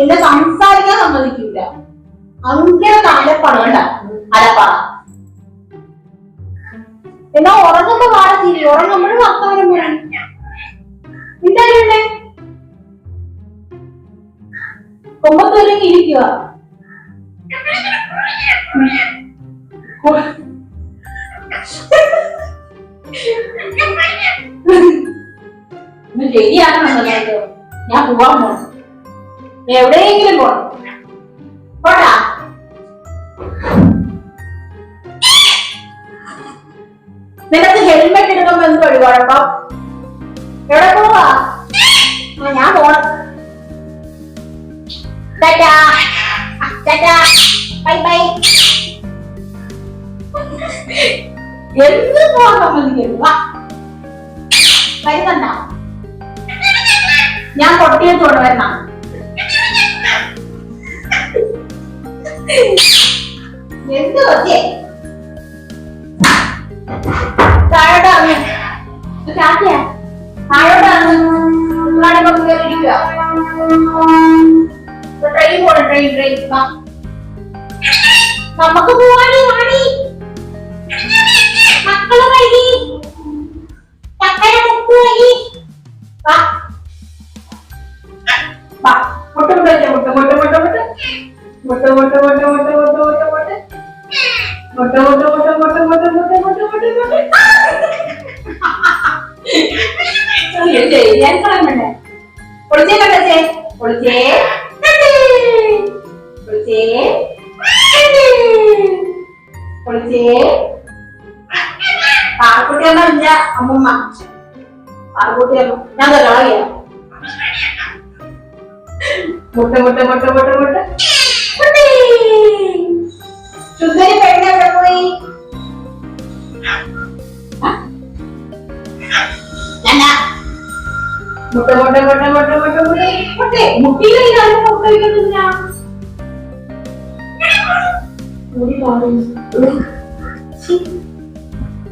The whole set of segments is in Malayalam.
എന്നെ സംസാരിക്കാൻ സമ്മതിക്കില്ല അങ്ങനെ തലപ്പാണ് വേണ്ട അലപ്പാണ് എന്നാ ഉറങ്ങുമ്പോ പാടത്തില്ല ഉറങ്ങുമ്പോഴും വർത്തമാനം വരുമ്പോഴാണ് എന്തായാലും കൊമ്പത്തൊരുങ്ങി ഇരിക്കുക ശരിയാണ്. ഞാൻ പോവാൻ പോണം. എവിടെയെങ്കിലും പോണം. പോടാ. നിനക്ക് ഹെൽമെറ്റ് എടുക്കുമ്പോ എന്ത് വഴി കുഴപ്പം? എവിടെ പോവാ? ഞാൻ പോണം. ടാറ്റാ. ടാറ്റാ. Bye bye. എന്ത് പോവാൻ സമ്മതിക്കരുത് വാ വരുന്നുണ്ടോ? ഞാൻ കൊട്ടിയത്തോട് വരണം. എന്തോ താഴോട്ടാണ് താഴോട്ടാണ് ഉമ്മാടെ പങ്ക് കയറിയിരിക്കുക ട്രെയിൻ പോണം ട്രെയിൻ ട്രെയിൻ നമുക്ക് പോവാനും മുട്ട മുട്ട മുട്ട മുട്ട മുട്ട മുട്ട മുട്ട മുട്ട മുട്ട മുട്ട മുട്ട മുട്ട മുട്ട മുട്ട മുട്ട മുട്ട ഞാൻ കളഞ്ഞേ പൊളിച്ചേ കണ്ടേ പൊളിച്ചേ പൊളിച്ചേ പൊളിച്ചേ പാറക്കുട്ടിയമ്മ ഇല്ല അമ്മമ്മ പാറക്കുട്ടിയമ്മ ഞാൻ മുട്ട മുട്ട മുട്ട മുട്ട മുട്ട മുട്ടേ. മുട്ട മുട്ട മുട്ട മുട്ട മുട്ട മുട്ട. മുട്ടിയിലെ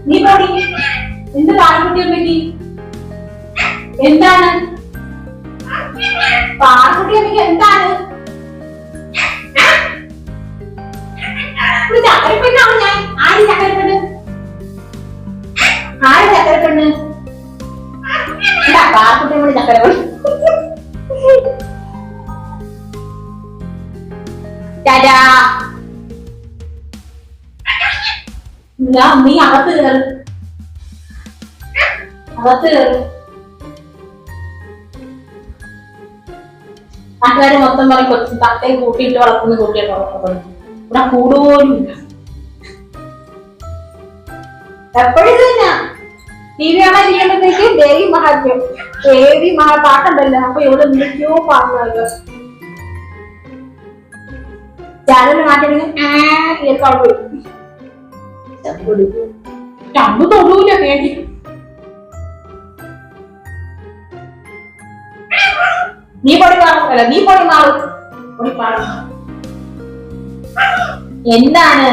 നീ പറയും എന്ത് താല്പര്യം പറ്റി? എന്താണ്? ടാറ്റാ നീ അകത്ത് കയറി അകത്ത് കയറി നാട്ടുകാര് മൊത്തം പറയും കൊച്ചു തത്തയെ കൂട്ടിയിട്ട് വളർത്തുന്ന കൂട്ടിയിട്ട് വളർത്തുന്നത് ഇവിടെ കൂടുപോലും എപ്പോഴും ഇരിക്കുമ്പോഴത്തേക്ക് ദേവി മഹാത്മ്യം. ദേവി മഹാ പാട്ടുണ്ടല്ലോ. അപ്പൊ ഇവിടെ എന്തൊക്കെയോ പാടുന്നത് ചാനൽ മാറ്റണെങ്കിൽ കേൾക്കാൻ പോയി ചമ്പ് തൊടൂല കേട്ടി നീ പൊടി മാറും അല്ല നീ പൊടി മാറും. പൊടി മാറും എന്താണ്?